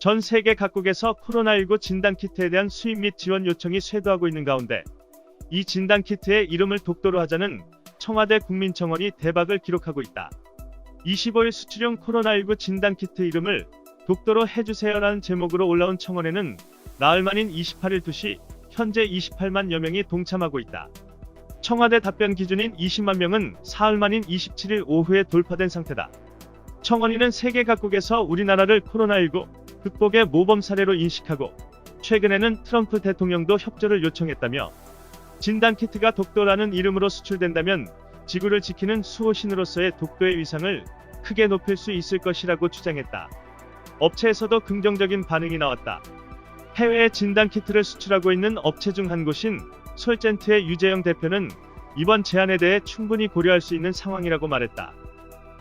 전 세계 각국에서 코로나19 진단키트에 대한 수입 및 지원 요청이 쇄도하고 있는 가운데 이 진단키트의 이름을 독도로 하자는 청와대 국민청원이 대박을 기록하고 있다. 25일 수출용 코로나19 진단키트 이름을 독도로 해주세요라는 제목으로 올라온 청원에는 나흘 만인 28일 2시 현재 28만여 명이 동참하고 있다. 청와대 답변 기준인 20만 명은 사흘 만인 27일 오후에 돌파된 상태다. 청원인은 세계 각국에서 우리나라를 코로나19 극복의 모범 사례로 인식하고 최근에는 트럼프 대통령도 협조를 요청했다며 진단 키트가 독도라는 이름으로 수출된다면 지구를 지키는 수호신으로서의 독도의 위상을 크게 높일 수 있을 것이라고 주장했다. 업체에서도 긍정적인 반응이 나왔다. 해외에 진단 키트를 수출하고 있는 업체 중 한 곳인 솔젠트의 유재영 대표는 이번 제안에 대해 충분히 고려할 수 있는 상황이라고 말했다.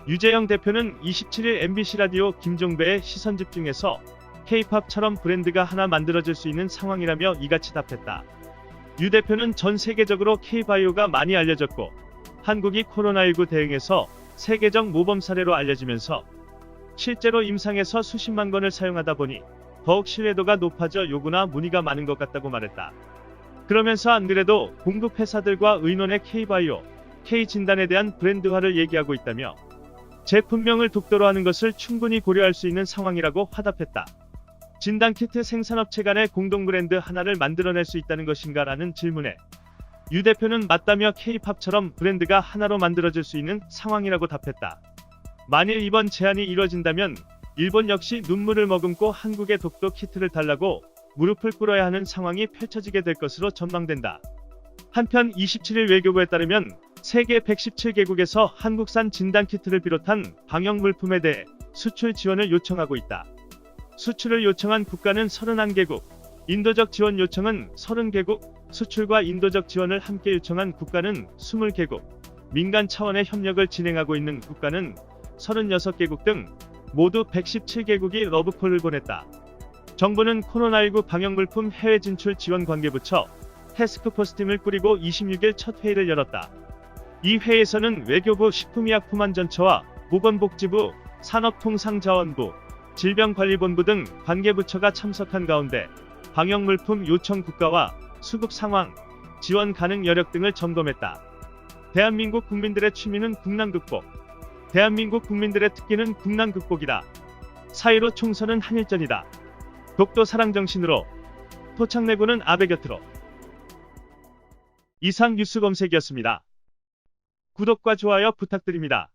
유재영 대표는 27일 MBC 라디오 김종배의 시선 집중에서 K-팝처럼 브랜드가 하나 만들어질 수 있는 상황이라며 이같이 답했다. 유 대표는 전 세계적으로 K-바이오가 많이 알려졌고 한국이 코로나19 대응에서 세계적 모범 사례로 알려지면서 실제로 임상에서 수십만 건을 사용하다 보니 더욱 신뢰도가 높아져 요구나 문의가 많은 것 같다고 말했다. 그러면서 안 그래도 공급 회사들과 의논해 K-바이오, K-진단에 대한 브랜드화를 얘기하고 있다며 제 품명을 독도로 하는 것을 충분히 고려할 수 있는 상황이라고 화답했다. 진단키트 생산업체 간의 공동 브랜드 하나를 만들어낼 수 있다는 것인가 라는 질문에 유 대표는 맞다며 K-팝처럼 브랜드가 하나로 만들어질 수 있는 상황이라고 답했다. 만일 이번 제안이 이뤄진다면 일본 역시 눈물을 머금고 한국의 독도 키트를 달라고 무릎을 꿇어야 하는 상황이 펼쳐지게 될 것으로 전망된다. 한편 27일 외교부에 따르면 세계 117개국에서 한국산 진단키트를 비롯한 방역 물품에 대해 수출 지원을 요청하고 있다. 수출을 요청한 국가는 31개국, 인도적 지원 요청은 30개국, 수출과 인도적 지원을 함께 요청한 국가는 20개국, 민간 차원의 협력을 진행하고 있는 국가는 36개국 등 모두 117개국이 러브콜을 보냈다. 정부는 코로나19 방역물품 해외 진출 지원 관계부처 테스크포스팀을 꾸리고 26일 첫 회의를 열었다. 이 회의에서는 외교부 식품의약품안전처와 보건복지부, 산업통상자원부, 질병관리본부 등 관계부처가 참석한 가운데 방역물품 요청 국가와 수급 상황, 지원 가능 여력 등을 점검했다. 대한민국 국민들의 취미는 국난 극복. 대한민국 국민들의 특기는 국난 극복이다. 4.15 총선은 한일전이다. 독도 사랑 정신으로 토착내고는 아베 곁으로. 이상 뉴스 검색이었습니다. 구독과 좋아요 부탁드립니다.